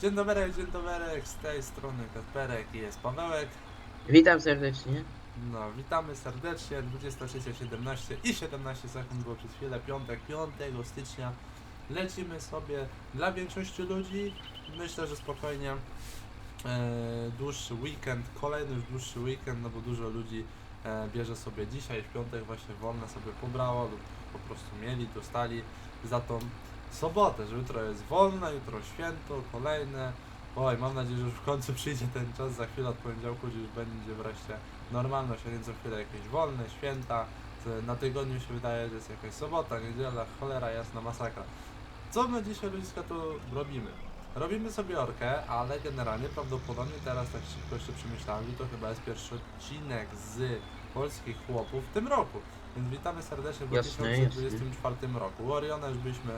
Dzień dobry, dzień dobry, z tej strony Kasperek i jest Pawełek. Witam serdecznie. No, witamy serdecznie, 23.17 i 17 sekund było przez chwilę, piątek, 5 stycznia. Lecimy sobie, dla większości ludzi, myślę, że spokojnie, e, dłuższy weekend, kolejny już dłuższy weekend, no bo dużo ludzi e, bierze sobie dzisiaj, w piątek właśnie wolne sobie pobrało lub po prostu mieli, dostali za tą sobotę, że jutro jest wolne, jutro święto, kolejne. Oj, mam nadzieję, że już w końcu przyjdzie ten czas, za chwilę od poniedziałku, że już będzie wreszcie normalność, a nie co chwilę jakieś wolne, święta. Na tygodniu się wydaje, że jest jakaś sobota, niedziela, cholera jasna, masakra. Co my dzisiaj ludziska tu robimy? Robimy sobie orkę, ale generalnie prawdopodobnie teraz tak szybko jeszcze przemyślałem, że to chyba jest pierwszy odcinek z polskich chłopów w tym roku. Więc witamy serdecznie w Jasne, 2024 roku. Oriona już byliśmy,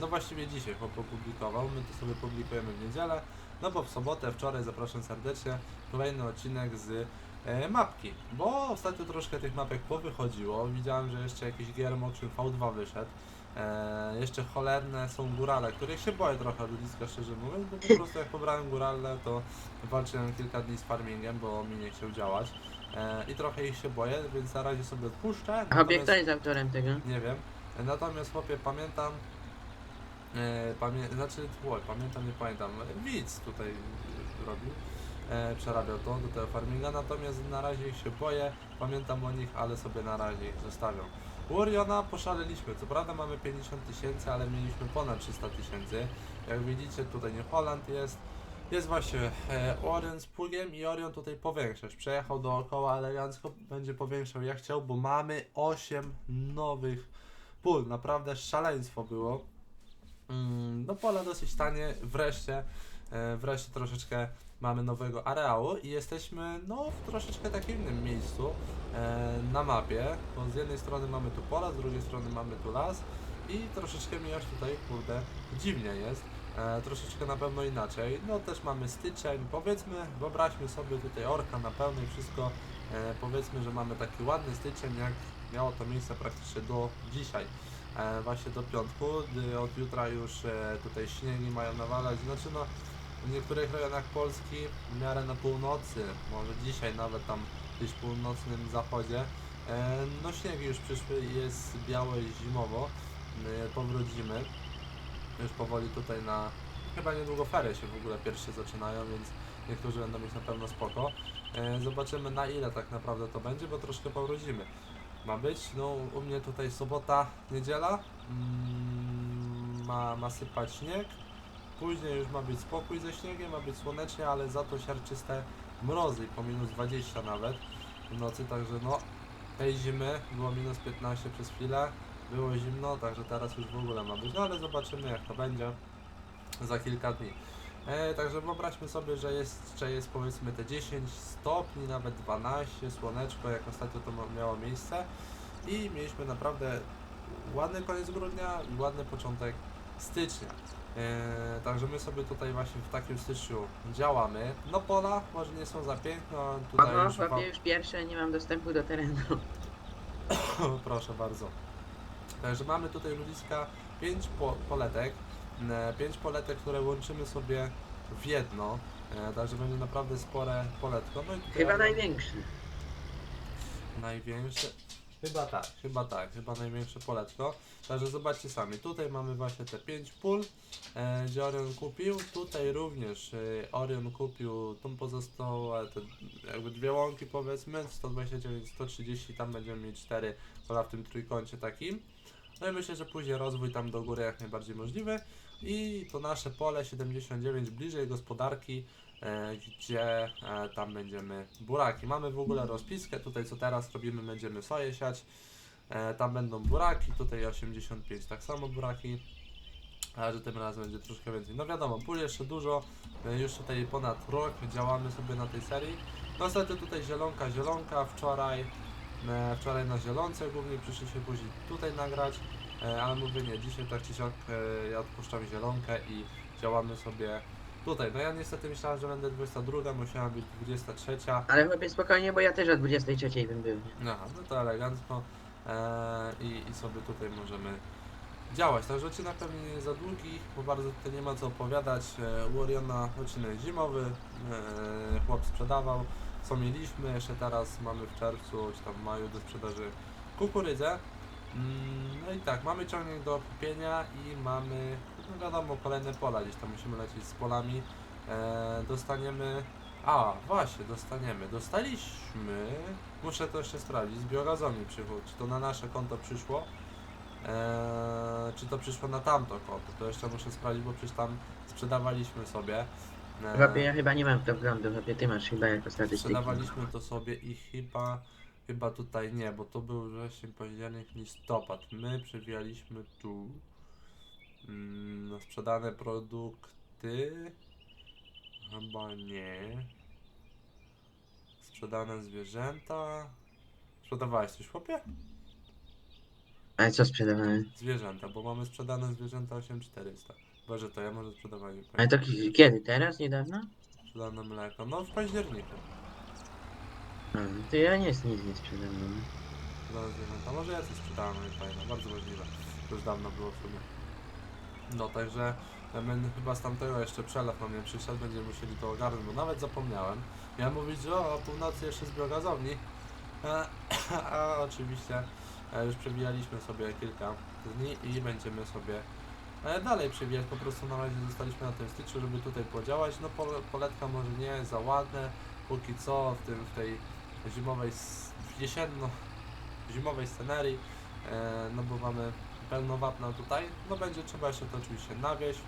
no właściwie dzisiaj chłop opublikował, my to sobie publikujemy w niedzielę, no bo w sobotę, wczoraj zapraszam serdecznie, kolejny odcinek z e, mapki, bo ostatnio troszkę tych mapek powychodziło, widziałem, że jeszcze jakiś Giermokszyn V2 wyszedł, e, jeszcze cholerne są górale, których się boję trochę ludziska szczerze mówiąc, bo po prostu jak pobrałem górale, to walczyłem kilka dni z farmingiem, bo mi nie chciał działać e, i trochę ich się boję, więc na razie sobie odpuszczę. A natomiast- kto jest autorem tego? nie wiem. Natomiast chłopie pamiętam. E, pamię znaczy, pamiętam, nie pamiętam. Widz tutaj robił. E, przerabiał to do tego farminga, natomiast na razie ich się boję. Pamiętam o nich, ale sobie na razie ich zostawiam. U Oriona poszaleliśmy. Co prawda mamy 50 tysięcy, ale mieliśmy ponad 300 tysięcy. Jak widzicie, tutaj nie Holland jest. Jest właśnie e, Orion z pługiem i Orion tutaj powiększasz. Przejechał dookoła elegancko, będzie powiększał jak chciał, bo mamy 8 nowych pól. Naprawdę szaleństwo było. Mm, no pola dosyć tanie, wreszcie, e, wreszcie troszeczkę mamy nowego areału i jesteśmy no w troszeczkę takim innym miejscu e, na mapie, bo z jednej strony mamy tu pola, z drugiej strony mamy tu las i troszeczkę mi aż tutaj, kurde, dziwnie jest. E, troszeczkę na pewno inaczej. No też mamy styczeń, powiedzmy, wyobraźmy sobie tutaj orka na pełnej wszystko. Powiedzmy, że mamy taki ładny styczeń, jak miało to miejsce praktycznie do dzisiaj. E, właśnie do piątku, od jutra już e, tutaj śniegi mają nawalać. Znaczy no, w niektórych rejonach Polski w miarę na północy, może dzisiaj nawet tam gdzieś w północnym zachodzie, e, no śniegi już przyszły jest białe zimowo. E, powrócimy już powoli tutaj na. Chyba niedługo ferie się w ogóle pierwsze zaczynają, więc niektórzy będą mieć na pewno spoko. Zobaczymy na ile tak naprawdę to będzie, bo troszkę powrócimy. Ma być, no u mnie tutaj sobota, niedziela. Mm, ma, ma sypać śnieg. Później już ma być spokój ze śniegiem, ma być słonecznie, ale za to siarczyste mrozy, po minus 20 nawet w nocy, także no tej zimy było minus 15 przez chwilę, było zimno, także teraz już w ogóle ma być, no ale zobaczymy jak to będzie za kilka dni. E, także wyobraźmy sobie, że jest, że jest powiedzmy te 10 stopni, nawet 12, słoneczko, jak ostatnio to miało miejsce i mieliśmy naprawdę ładny koniec grudnia i ładny początek stycznia. E, także my sobie tutaj właśnie w takim styczniu działamy. No pola może nie są za piękne, a tutaj Oho, już wam- już pierwsze, nie mam dostępu do terenu. Proszę bardzo. Także mamy tutaj ludziska 5 po, poletek. 5 poletek, które łączymy sobie w jedno. E, Także będzie naprawdę spore poletko. No i tutaj Chyba ja mam największy. największe. Chyba tak, chyba tak, chyba największe poletko. Także zobaczcie sami, tutaj mamy właśnie te 5 pól, e, gdzie Orion kupił. Tutaj również e, Orion kupił tą pozostałe, te jakby dwie łąki powiedzmy, 129, 130, tam będziemy mieć 4 pola w tym trójkącie takim. No i myślę, że później rozwój tam do góry jak najbardziej możliwy. I to nasze pole 79 bliżej gospodarki, e, gdzie e, tam będziemy buraki. Mamy w ogóle rozpiskę, tutaj co teraz robimy, będziemy soję siać. E, tam będą buraki, tutaj 85 tak samo buraki. A że tym razem będzie troszkę więcej. No wiadomo, pól jeszcze dużo, e, już tutaj ponad rok działamy sobie na tej serii. No niestety tutaj zielonka, zielonka, wczoraj, wczoraj na zielonce głównie przyszliśmy później tutaj nagrać. E, ale mówię nie, dzisiaj tak czy siak e, ja odpuszczam zielonkę i działamy sobie tutaj. No ja niestety myślałem, że będę 22, musiała być 23. Ale chłopie spokojnie, bo ja też o 23 bym był. Aha, no to elegancko e, i, i sobie tutaj możemy działać. Także odcinek pewnie nie za długi, bo bardzo tutaj nie ma co opowiadać. E, U Oriona odcinek zimowy, e, chłop sprzedawał, co mieliśmy, jeszcze teraz mamy w czerwcu czy tam w maju do sprzedaży kukurydzę. Mm, No i tak, mamy ciągnik do kupienia i mamy, no wiadomo, kolejne pola, gdzieś tam musimy lecieć z polami. E, dostaniemy, a właśnie, dostaniemy, dostaliśmy, muszę to jeszcze sprawdzić, z biogazowni przyszło, czy to na nasze konto przyszło, e, czy to przyszło na tamto konto, to jeszcze muszę sprawdzić, bo przecież tam sprzedawaliśmy sobie. Chłopie, ja chyba nie mam w to wglądu, chłopie, ty masz chyba jako statystyki. Sprzedawaliśmy to sobie i chyba, chyba tutaj nie, bo to był wrzesień, październik, listopad. My przewijaliśmy tu mm, no, sprzedane produkty. Chyba nie. Sprzedane zwierzęta. Sprzedawałeś coś, chłopie? Ale co sprzedawałem? Zwierzęta, bo mamy sprzedane zwierzęta 8400. Boże, to ja może sprzedawałem. nie Ale to ki- kiedy? Teraz? Niedawno? Sprzedane mleko. No w październiku. A, to ja nie, nic nie sprzedawałem. Sprzedane zwierzęta. Może ja coś sprzedałem, nie pamiętam. Bardzo możliwe. To już dawno było w sumie. No także ja będę chyba z tamtego jeszcze przelew na mnie przyszedł, będziemy musieli to ogarnąć, bo nawet zapomniałem. Miałem mówić, że o, o północy jeszcze z biogazowni. E, A oczywiście e, już przewijaliśmy sobie kilka dni i będziemy sobie e, dalej przewijać. Po prostu na razie zostaliśmy na tym styczniu, żeby tutaj podziałać. No pole, poletka może nie za ładne, póki co w tym w tej zimowej, s- jesienno zimowej scenerii, e, no bo mamy pełno wapna tutaj, no będzie trzeba jeszcze to oczywiście nawieść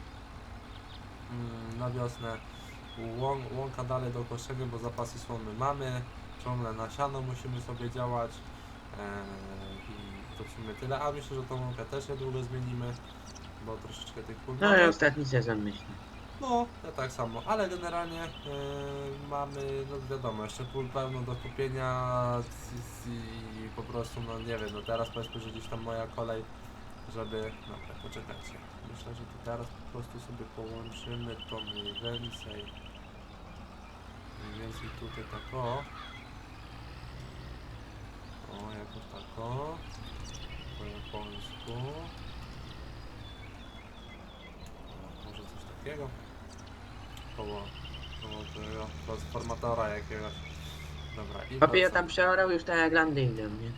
mm, na wiosnę, Łą, łąka dalej do koszenia, bo zapasy słomy mamy, ciągle na siano musimy sobie działać. E, i to w sumie tyle, a myślę, że tą łąkę też niedługo zmienimy, bo troszeczkę tych pól No ale ostatni sezon myślę. No, ja tak samo, ale generalnie e, mamy, no wiadomo, jeszcze pól pełno do kupienia c- i po prostu, no nie wiem, no teraz powiedzmy, że gdzieś tam moja kolej, żeby, no tak, poczekajcie, myślę, że to teraz po prostu sobie połączymy to mniej więcej, mniej więcej tutaj tak o, o, jakoś tak o, po japońsku, o, może coś takiego, koło, koło tego transformatora jakiegoś, dobra, i Chłopie, ja tam przeorał już tak jak landy idą, nie?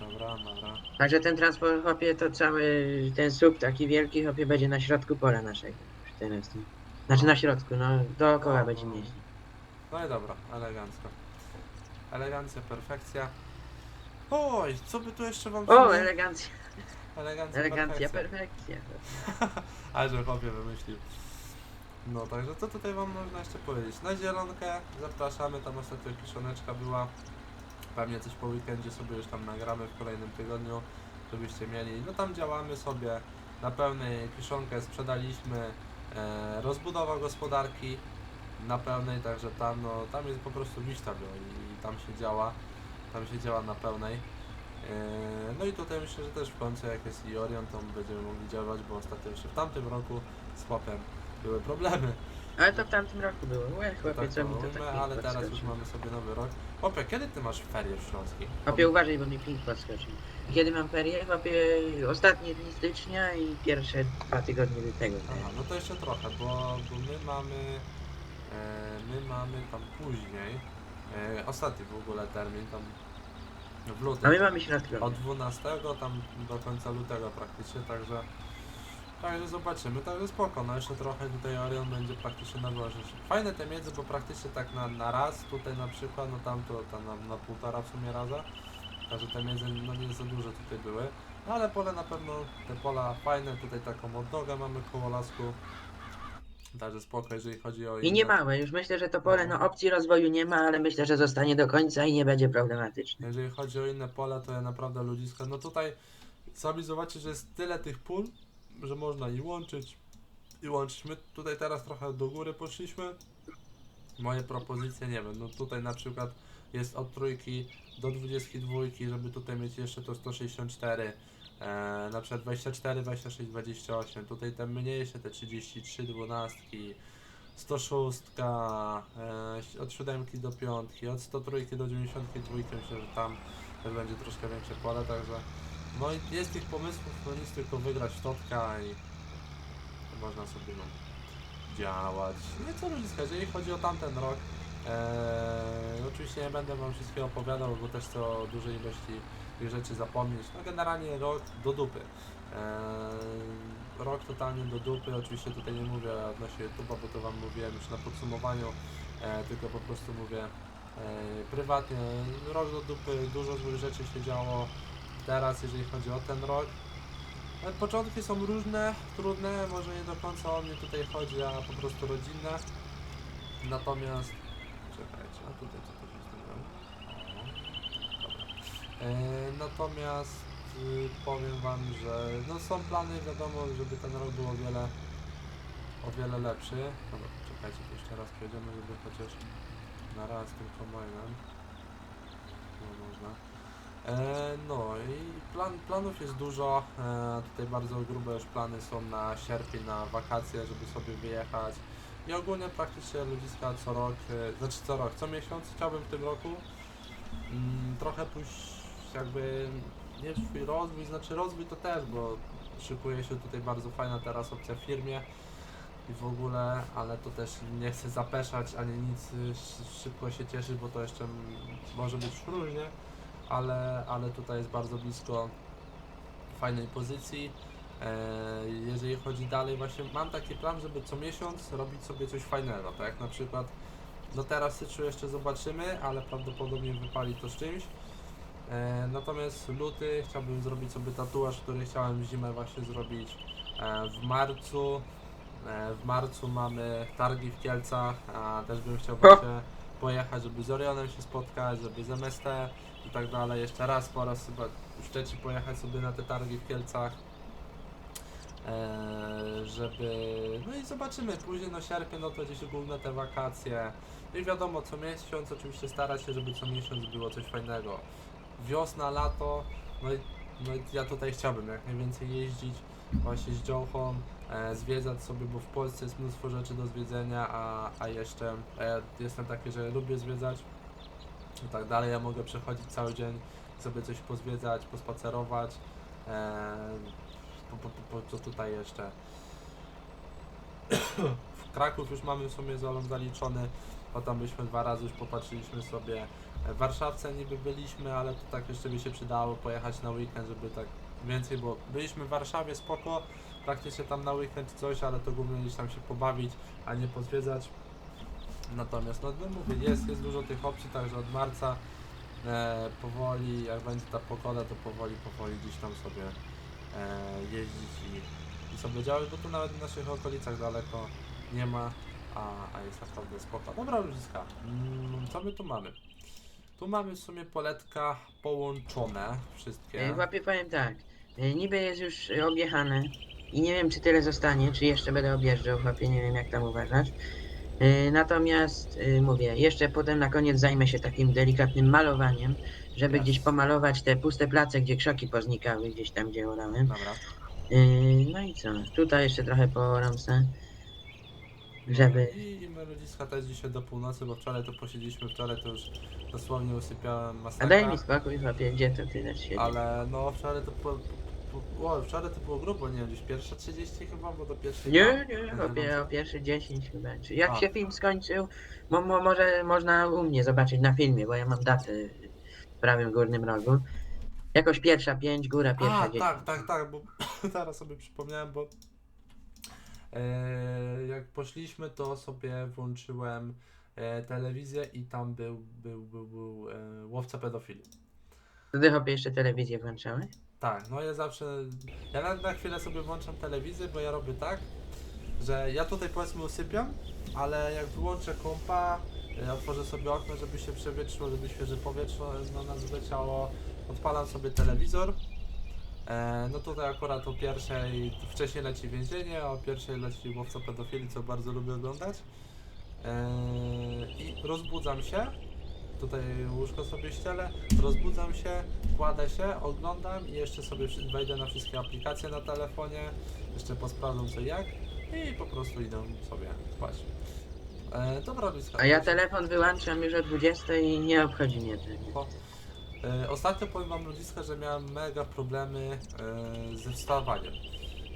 dobra, dobra. Także ten transport, chłopie, to cały ten słup taki wielki, chłopie, będzie na środku pola naszego. Już teraz, nie? Znaczy na środku, no dookoła No, będzie no. No i dobra, elegancko. Elegancja, perfekcja. Oj, co by tu jeszcze wam O, przynieść? elegancja, Elegancja, elegancja, perfekcja. perfekcja. A że chłopie wymyślił. No także co tutaj wam można jeszcze powiedzieć? Na zielonkę zapraszamy, tam ostatnio kiszoneczka była. Pewnie coś po weekendzie sobie już tam nagramy w kolejnym tygodniu, żebyście mieli. No tam działamy sobie na pełnej kiszonkę, sprzedaliśmy e, rozbudowa gospodarki na pełnej, także tam no tam jest po prostu wiśtabio i tam się działa, tam się działa na pełnej. E, No i tutaj myślę, że też w końcu jak jest i Orion, to będziemy mogli działać, bo ostatnio jeszcze w tamtym roku z chłopem były problemy. Ale to w tamtym roku było. Łe, chłopie, tak mi to tak ale teraz już mamy sobie nowy rok. Chłopie, kiedy ty masz ferie w Śląskiej? Chłopie, uważaj, bo mi ping podskoczył. Kiedy mam ferie? Chłopie, ostatnie dni stycznia i pierwsze dwa tygodnie do tego. Aha, no to jeszcze trochę, bo, bo my mamy e, my mamy tam później e, ostatni w ogóle termin tam w lutym. A my mamy środkowy. od 12 tam do końca lutego praktycznie, także także zobaczymy, także spoko, no jeszcze trochę tutaj Orion będzie praktycznie na. Fajne te miedzy, bo praktycznie tak na, na raz, tutaj na przykład, no tam to tam na, na półtora w sumie raza, także te miedzy no nie za duże tutaj były, no ale pole na pewno, te pola fajne, tutaj taką odnogę mamy koło lasku, także spoko, jeżeli chodzi o I nie inne- małe, już myślę, że to pole, no opcji rozwoju nie ma, ale myślę, że zostanie do końca i nie będzie problematyczne. Jeżeli chodzi o inne pola, to ja naprawdę ludziska. No tutaj sami zobaczycie, że jest tyle tych pól, że można i łączyć, i łączyć. My tutaj teraz trochę do góry poszliśmy. Moje propozycje, nie wiem, no tutaj na przykład jest od trójki do 22, żeby tutaj mieć jeszcze to 164, e, na przykład 24, 26, 28, tutaj te mniejsze, te 33, 12, 106, e, od 7 do 5, od 103 do 92, myślę, że tam też będzie troszkę większe pole, także No i jest tych pomysłów, no nic tylko wygrać totka i można sobie no, działać. No i co ludziska, jeżeli chodzi o tamten rok, Eee, oczywiście nie będę wam wszystkiego opowiadał, bo też chcę o dużej ilości tych rzeczy zapomnieć. No generalnie rok do dupy. Eee, rok totalnie do dupy. Oczywiście tutaj nie mówię odnośnie YouTube'a, bo to wam mówiłem już na podsumowaniu, e, tylko po prostu mówię e, prywatnie. Rok do dupy, dużo złych rzeczy się działo teraz, jeżeli chodzi o ten rok. E, Początki są różne, trudne, może nie do końca o mnie tutaj chodzi, a po prostu rodzinne. Natomiast Czekajcie, a tutaj co to zrobiło? Dobra. E, natomiast y, powiem wam, że no są plany, wiadomo, żeby ten rok był o wiele o wiele lepszy. Dobra, czekajcie, to jeszcze raz przejdziemy, żeby chociaż na raz tym kombajnem. No można. E, no i plan, planów jest dużo. E, tutaj bardzo grube już plany są na sierpień, na wakacje, żeby sobie wyjechać. I ogólnie praktycznie ludziska co rok, e, znaczy co rok, co miesiąc chciałbym w tym roku mm, trochę pójść jakby nie swój rozwój, znaczy rozwój to też, bo szykuje się tutaj bardzo fajna teraz opcja w firmie i w ogóle, ale to też nie chcę zapeszać ani nic, sz- szybko się cieszyć, bo to jeszcze może być różnie, ale, ale tutaj jest bardzo blisko fajnej pozycji. E, jeżeli chodzi dalej, właśnie mam taki plan, żeby co miesiąc robić sobie coś fajnego, tak jak na przykład, no teraz styczniu jeszcze zobaczymy, ale prawdopodobnie wypali to z czymś. E, natomiast luty chciałbym zrobić sobie tatuaż, który chciałem w zimę właśnie zrobić e, w marcu. W marcu mamy targi w Kielcach, a też bym chciał właśnie pojechać, żeby z Orionem się spotkać, żeby z MST i tak dalej. Jeszcze raz po raz chyba już trzeci pojechać sobie na te targi w Kielcach. Eee, żeby. No i zobaczymy, później no sierpień, no to gdzieś główne te wakacje. I wiadomo, co miesiąc oczywiście starać się, żeby co miesiąc było coś fajnego. Wiosna, lato, no i, no i ja tutaj chciałbym jak najwięcej jeździć właśnie z e, zwiedzać sobie, bo w Polsce jest mnóstwo rzeczy do zwiedzenia, a, a jeszcze e, jestem taki, że lubię zwiedzać i tak dalej. Ja mogę przechodzić cały dzień, sobie coś pozwiedzać, pospacerować. E, po, po, po, co tutaj jeszcze? w Kraków już mamy w sumie zalon zaliczony, bo tam byśmy dwa razy już popatrzyliśmy sobie. W Warszawce niby byliśmy, ale to tak jeszcze by się przydało pojechać na weekend, żeby tak więcej, bo byliśmy w Warszawie, spoko, praktycznie tam na weekend coś, ale to głównie gdzieś tam się pobawić, a nie pozwiedzać. Natomiast, no, no mówię, jest, jest dużo tych opcji, także od marca e, powoli, jak będzie ta pogoda, to powoli, powoli gdzieś tam sobie e, jeździć i, i sobie działać, bo tu nawet w naszych okolicach daleko nie ma, a, a jest naprawdę spoko. Dobra ludziska, mm, co my tu mamy? Tu mamy w sumie poletka połączone wszystkie. E, Łapie powiem tak. e, Niby jest już objechane i nie wiem czy tyle zostanie, czy jeszcze będę objeżdżał, łapie, nie wiem jak tam uważasz. E, Natomiast e, mówię, jeszcze potem na koniec zajmę się takim delikatnym malowaniem, żeby gdzieś pomalować te puste place, gdzie krzoki poznikały, gdzieś tam gdzie orałem. Dobra. E, No i co? Tutaj jeszcze trochę pooram se, żeby... I, I my ludziska też dzisiaj do północy, bo wczoraj to posiedzieliśmy, wczoraj to już dosłownie usypiałem A masakra. daj mi spokój, chłopie, gdzie to tyle siedzi? Ale no wczoraj to po, po, o, wczoraj to było grubo, nie wiem, gdzieś pierwsze 30 chyba, bo do pierwszej Nie, nie, tam chłopie, chyba- o pierwsze 10 chyba. Czy jak A. się film skończył, mo, mo, może można u mnie zobaczyć na filmie, bo ja mam datę w prawym górnym rogu. Jakoś pierwsza 5, góra pierwsza A, 10. tak, tak, tak, bo teraz sobie przypomniałem, bo e, jak poszliśmy, to sobie włączyłem e, telewizję i tam był, był, był, był e, łowca pedofili. Ty chłopie jeszcze telewizję włączałeś? Tak, no ja zawsze, ja na, na chwilę sobie włączam telewizję, bo ja robię tak, że ja tutaj powiedzmy usypiam, ale jak wyłączę kompa, otworzę sobie okno, żeby się przewietrzyło, żeby świeże powietrze na nas wleciało, odpalam sobie telewizor. E, no tutaj akurat o pierwszej, wcześniej leci więzienie, o pierwszej leci łowca pedofili, co bardzo lubię oglądać. E, I rozbudzam się, tutaj łóżko sobie ścielę, rozbudzam się, kładę się, oglądam i jeszcze sobie wejdę na wszystkie aplikacje na telefonie, jeszcze posprawdzam co i jak i po prostu idę sobie spać. E, dobra, A ja telefon wyłączam już o 20 i nie obchodzi mnie to. E, ostatnio powiem wam ludziska, że miałem mega problemy e, ze wstawaniem.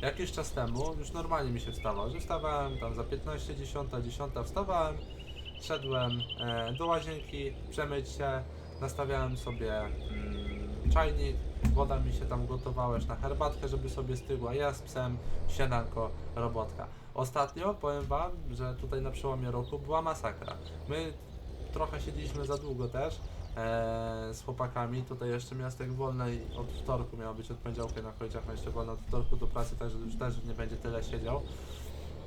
Jakiś czas temu już normalnie mi się wstawał, że wstawałem tam za 15, 10, 10 wstawałem, szedłem e, do łazienki, przemyć się, nastawiałem sobie mm, czajnik, woda mi się tam gotowała na herbatkę, żeby sobie stygła, ja z psem, śniadanko, robotka. Ostatnio powiem wam, że tutaj na przełomie roku była masakra. My trochę siedzieliśmy za długo też e, z chłopakami. Tutaj jeszcze miastek wolny i od wtorku miało być od poniedziałku na końcach, jeszcze wolny od wtorku do pracy, także już też nie będzie tyle siedział.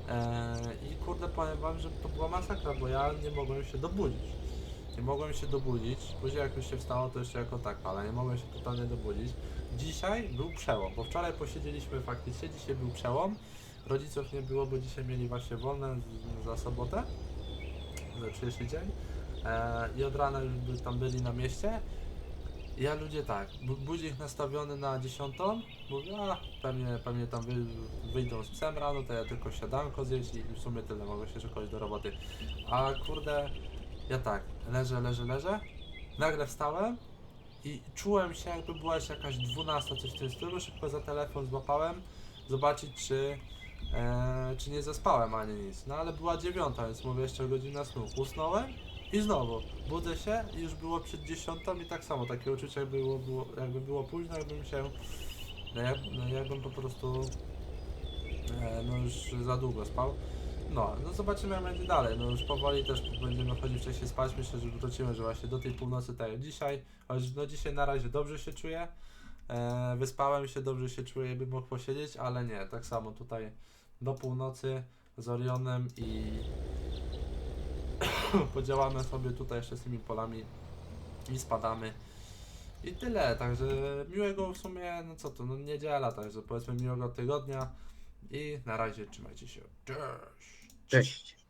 E, I kurde powiem wam, że to była masakra, bo ja nie mogłem się dobudzić. Nie mogłem się dobudzić, później jak już się wstało to jeszcze jako tak, ale nie mogłem się totalnie dobudzić. Dzisiaj był przełom, bo wczoraj posiedzieliśmy faktycznie, dzisiaj był przełom. Rodziców nie było, bo dzisiaj mieli właśnie wolne za sobotę, za dzisiejszy dzień. E, I od rana już by, tam byli na mieście. Ja ludzie tak, bu- budzik nastawiony na dziesiątą, mówię, a pewnie, pewnie tam wy, wyjdą z psem rano, to ja tylko siadanko zjeść i w sumie tyle, mogę się szykować do roboty. A kurde, ja tak, leżę, leżę, leżę, nagle wstałem i czułem się jakby była jeszcze jakaś 12, coś w tym stylu, szybko za telefon złapałem, zobaczyć czy, e, czy nie zaspałem ani nic. No ale była dziewiąta, więc mówię jeszcze godzina snu. Usnąłem i znowu budzę się już było przed dziesiątą i tak samo, takie uczucie było, było, jakby było późno, jakbym się, no, jak, no jakbym po prostu e, no już za długo spał. No, no zobaczymy jak będzie dalej. No już powoli też będziemy chodzić wcześniej spać. Myślę, że wrócimy, że właśnie do tej północy tak jak dzisiaj. Choć no dzisiaj na razie dobrze się czuję. E, wyspałem się, dobrze się czuję, bym mógł posiedzieć, ale nie, tak samo tutaj do północy z Orionem i podziałamy sobie tutaj jeszcze z tymi polami i spadamy. I tyle, także miłego w sumie, no co to, no niedziela, także powiedzmy miłego tygodnia i na razie trzymajcie się. Cześć! Cześć.